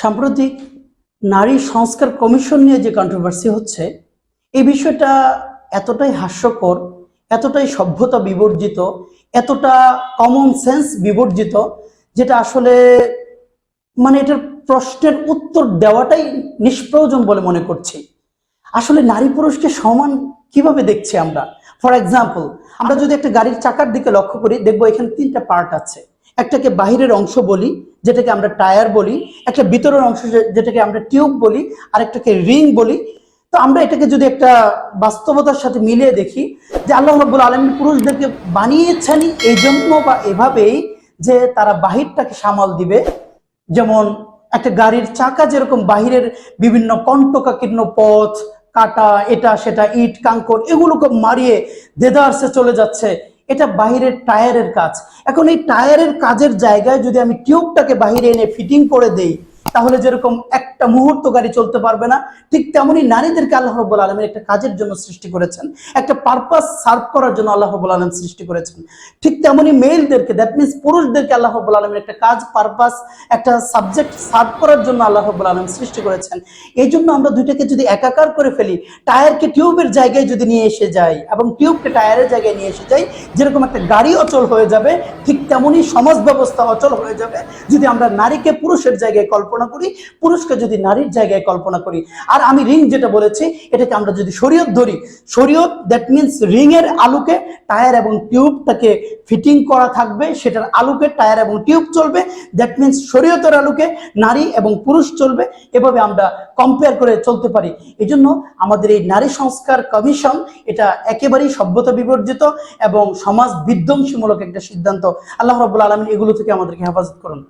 সাম্প্রতিক নারী সংস্কার কমিশন নিয়ে যে কন্ট্রোভার্সি হচ্ছে, এই বিষয়টা এতটাই হাস্যকর, এতটাই সভ্যতা বিবর্জিত, এতটা কমন সেন্স বিবর্জিত, যেটা আসলে মানে এটার প্রশ্নের উত্তর দেওয়াটাই নিষ্প্রয়োজন বলে মনে করছি। আসলে নারী পুরুষকে সমান কীভাবে দেখছি আমরা? ফর এক্সাম্পল আমরা যদি একটা গাড়ির চাকার দিকে লক্ষ্য করি, দেখব এখানে তিনটা পার্ট আছে। একটাকে বাহিরের অংশ বলি, যেটাকে আমরা টায়ার বলি, একটা ভিতরের অংশ যেটাকে আমরা টিউব বলি আর একটাকে রিং বলি। তো আমরা এটাকে যদি একটা বাস্তবতার সাথে মিলিয়ে দেখি যে আল্লাহ রব্বুল আলমী পুরুষদেরকে বানিয়েছেন এই জন্য বা এভাবেই যে তারা বাহিরটাকে সামাল দিবে। যেমন একটা গাড়ির চাকা যেরকম বাহিরের বিভিন্ন কণ্টকাকীর্ণ পথ, কাটা, এটা, সেটা, ইট, কাঙ্কর, এগুলোকে মারিয়ে দেদারসে চলে যাচ্ছে। এটা বাহিরের টায়ারের কাজ। এখন এই টায়ারের কাজের জায়গায় যদি আমি টিউবটাকে বাহিরে এনে ফিটিং করে দেই তাহলে যেরকম একটা মুহূর্ত গাড়ি চলতে পারবে না, ঠিক তেমনি নারীদেরকে আল্লাহ রব্বুল আলমের একটা কাজের জন্য সৃষ্টি করেছেন, একটা পারপাস সার্ভ করার জন্য আল্লাহ রব্বুল আলম সৃষ্টি করেছেন। ঠিক তেমনি মেলদেরকে দ্যাট মিনস পুরুষদেরকে আল্লাহ রব্বুল আলমের একটা কাজ পারপাস একটা সাবজেক্ট সার্ভ করার জন্য আল্লাহ রব্বুল আলম সৃষ্টি করেছেন। এই জন্য আমরা দুইটাকে যদি একাকার করে ফেলি, টায়ারকে টিউবের জায়গায় যদি নিয়ে এসে যাই এবং টিউবকে টায়ারের জায়গায় নিয়ে এসে যাই, যেরকম একটা গাড়ি অচল হয়ে যাবে, ঠিক তেমনি সমাজ ব্যবস্থা অচল হয়ে যাবে। যদি আমরা নারীকে পুরুষের জায়গায় কল্পনা করি, পুরুষকে যদি নারীর জায়গায় কল্পনা করি। আর আমি রিং যেটা বলেছি, এটাকে আমরা যদি শরীয়ত ধরি, শরীয়ত দ্যাট মিনস রিং এর আলোকে টায়ার এবং টিউবটাকে ফিটিং করা থাকবে, সেটার আলোকে টায়ার এবং টিউব চলবে দ্যাট মিনস শরীয়তের আলোকে নারী এবং পুরুষ চলবে, এভাবে আমরা কম্পেয়ার করে চলতে পারি। এই জন্য আমাদের এই নারী সংস্কার কমিশন এটা একেবারেই সভ্যতা বিবর্জিত এবং সমাজ বিধ্বংসীমূলক একটা সিদ্ধান্ত। আল্লাহ রব্বুল আলমিন এগুলো থেকে আমাদেরকে হেফাজত করুন।